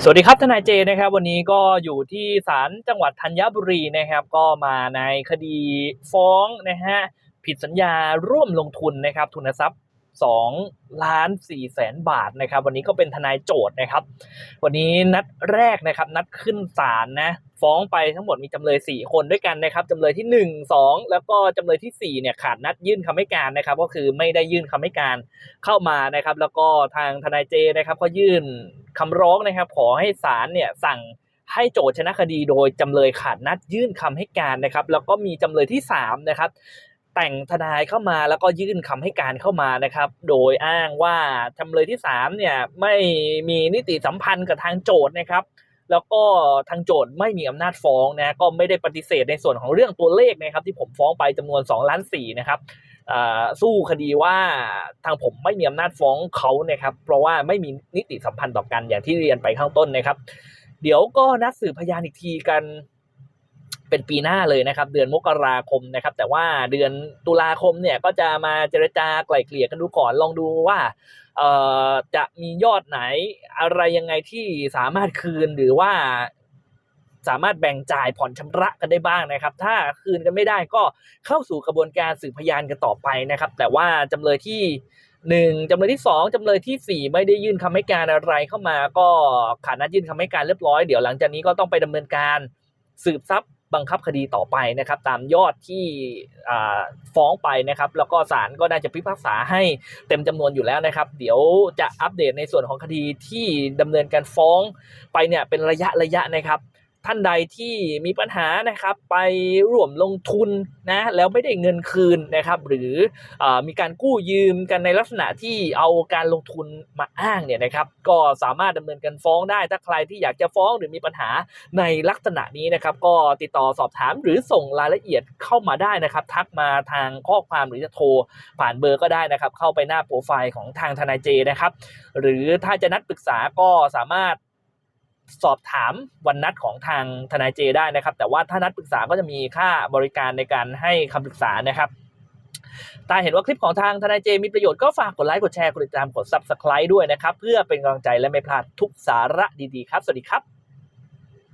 สวัสดีครับทนายเจนะครับ วันนี้ก็อยู่ที่ศาลจังหวัดธัญบุรีนะครับ ก็มาในคดีฟ้องนะฮะผิดสัญญาร่วมลงทุนนะครับ ทุนทรัพย์2ล้าน4แสนบาทนะครับ วันนี้ก็เป็นทนายโจทย์นะครับ วันนี้นัดแรกนะครับ นัดขึ้นศาลนะ ฟ้องไปทั้งหมดมีจำเลย 4 คนด้วยกันนะครับ จำเลยที่ 1 2 แล้วก็จำเลยทีสี่4 เนี่ยขาดนัดยื่นคำให้การนะครับ ก็คือไม่ได้ยื่นคำให้การเข้ามานะครับ แล้วก็ทางทนายเจนะครับ ก็ยื่น คำร้องนะครับ ขอให้ศาลเนี่ยสั่งให้โจทย์ชนะคดีโดยจำเลยขาดนัดยื่นคำให้การนะครับ แล้วก็มีจำเลยที่3นะครับแต่งทนายเข้ามาแล้วก็ยื่นคำให้การเข้ามานะครับ โดยอ้างว่าจำเลยที่3เนี่ยไม่มีนิติสัมพันธ์กับทางโจทย์นะครับ แล้วก็ทางโจทย์ไม่มีอำนาจฟ้องนะก็ไม่ได้ปฏิเสธในส่วนของเรื่องตัวเลขนะครับ ที่ผมฟ้องไปจำนวน2ล้านสี่นะครับ สู้คดีว่าทางผมไม่มีอำนาจฟ้องเขานะครับเพราะว่าไม่มีนิติสัมพันธ์ต่อกันอย่างที่เรียนไปข้างต้นนะครับ เดี๋ยวก็นัดสืบพยานอีกทีกันเป็นปีหน้าเลยนะครับ เดือนมกราคมนะครับ แต่ว่าเดือนตุลาคมเนี่ยก็จะมาเจรจาไกล่เกลี่ยกันดูก่อนลองดูว่าจะมียอดไหนอะไรยังไงที่สามารถคืนหรือว่า สามารถแบ่งจ่ายผ่อนชำระกันได้บ้างนะครับ ถ้าคืนกันไม่ได้ก็เข้าสู่กระบวนการสืบพยานกันต่อไปนะครับ แต่ว่าจำเลยที่หนึ่งจำเลยที่สองจำเลยที่สี่ไม่ได้ยื่นคำให้การอะไรเข้ามา ก็ขาดนัดยื่นคำให้การเรียบร้อยเดี๋ยวหลังจากนี้ก็ต้องไปดำเนินการสืบทรัพย์บังคับคดีต่อไปนะครับ ตามยอดที่ฟ้องไปนะครับ แล้วก็ศาลก็น่าจะพิพากษาให้เต็มจำนวนอยู่แล้วนะครับ เดี๋ยวจะอัปเดตในส่วนของคดีที่ดำเนินการฟ้องไปเนี่ยเป็นระยะระยะนะครับ ท่านใดที่มีปัญหานะครับไปร่วมลงทุนนะแล้วไม่ได้เงินคืนนะครับ หรืออมีการกู้ยืมกันในลักษณะที่เอาการลงทุนมาอ้างเนี่ยนะครับ ก็สามารถดำเนินการฟ้องได้ ถ้าใครที่อยากจะฟ้องหรือมีปัญหาในลักษณะนี้นะครับ ก็ติดต่อสอบถามหรือส่งรายละเอียดเข้ามาได้นะครับทักมาทางข้อความหรือจะโทรผ่านเบอร์ก็ได้นะครับ เข้าไปหน้าโปรไฟล์ของทางทนายเจนะครับ หรือถ้าจะนัดปรึกษาก็สามารถ สอบถามวันนัดของทางทนายเจได้นะครับ แต่ว่าถ้านัดปรึกษาก็จะมีค่าบริการในการให้คำปรึกษานะครับตาเห็นว่าคลิปของทางทนายเจมีประโยชน์ก็ฝากกดไลค์กดแชร์กดติดตามกด subscribe ด้วยนะครับ เพื่อเป็นกำลังใจและไม่พลาดทุกสาระดีๆครับ สวัสดีครับ